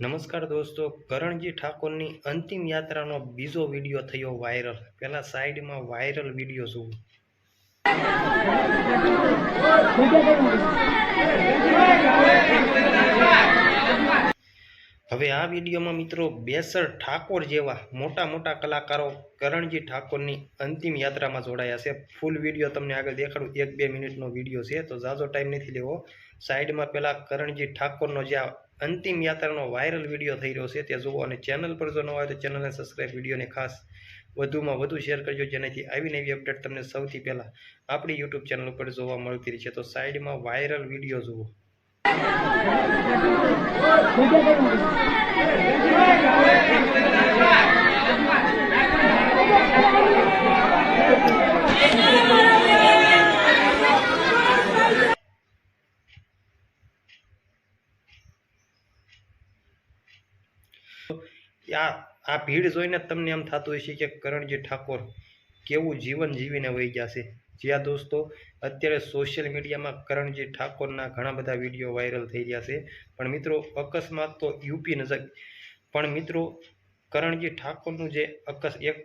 નમસ્કાર દોસ્તો, કરણજી ઠાકોરની અંતિમ યાત્રાનો બીજો વીડિયો થયો વાયરલ. પહેલા સાઈડમાં વાયરલ વીડિયો જોવો. હવે આ વિડીયોમાં મિત્રો બેસર ઠાકોર જેવા મોટા મોટા કલાકારો કરણજી ઠાકોરની અંતિમ યાત્રામાં જોડાયા છે. ફૂલ વીડિયો તમને આગળ દેખાડું. એક બે મિનિટનો વીડિયો છે, તો ઝાઝો ટાઈમ નથી લેવો. સાઈડમાં પહેલાં કરણજી ઠાકોરનો જે અંતિમ યાત્રાનો વાયરલ વીડિયો થઈ રહ્યો છે, તે જુઓ અને ચેનલ પર જો ન હોય તો ચેનલને સબસ્ક્રાઈબ વિડીયોને ખાસ વધુમાં વધુ શેર કરજો, જેનાથી આવી નવી અપડેટ તમને સૌથી પહેલાં આપણી યુટ્યુબ ચેનલ ઉપર જોવા મળતી રહી છે. તો સાઈડમાં વાયરલ વીડિયો જુઓ. આ ભીડ જોઈને તમને એમ થતું હશે કે કરણજી ઠાકોર કેવું જીવન જીવીને વહી ગયા છે. જ્યાં દોસ્તો, અત્યારે સોશિયલ મીડિયામાં કરણજી ઠાકોરના ઘણા બધા વીડિયો વાયરલ થઈ રહ્યા છે. પણ મિત્રો, અકસ્માત તો યુપી નજર. પણ મિત્રો, કરણજી ઠાકોરનું જે અકસ એક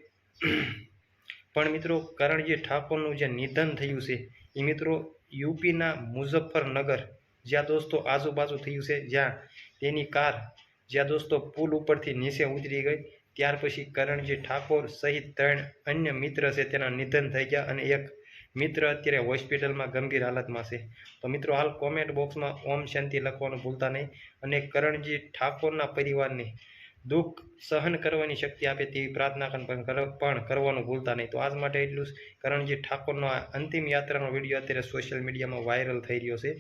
પણ મિત્રો, કરણજી ઠાકોરનું જે નિધન થયું છે, એ મિત્રો યુપીના મુઝફ્ફરનગર, જ્યાં દોસ્તો આજુબાજુ થયું છે, જ્યાં તેની કાર, જ્યાં દોસ્તો પુલ ઉપરથી નીચે ઉતરી ગઈ, ત્યાર પછી કરણજી ઠાકોર સહિત ત્રણ અન્ય મિત્ર છે, તેના નિધન થઈ ગયા અને એક મિત્ર અત્યારે હોસ્પિટલમાં ગંભીર હાલતમાં છે. તો મિત્રો, હાલ કોમેન્ટ બોક્સમાં ઓમ શાંતિ લખવાનું ભૂલતા નહીં અને કરણજી ઠાકોરના પરિવારને દુઃખ સહન કરવાની શક્તિ આપે તેવી પ્રાર્થના પણ કરવાનું ભૂલતા નહીં. તો આજ માટે એટલું કરણજી ઠાકોરનો આ અંતિમ યાત્રાનો વીડિયો અત્યારે સોશિયલ મીડિયામાં વાયરલ થઈ રહ્યો છે.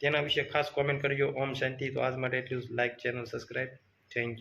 તેના વિશે ખાસ કોમેન્ટ કરજો. ઓમ શાંતિ. તો આજ માટે એટલું જ. Like channel subscribe thank you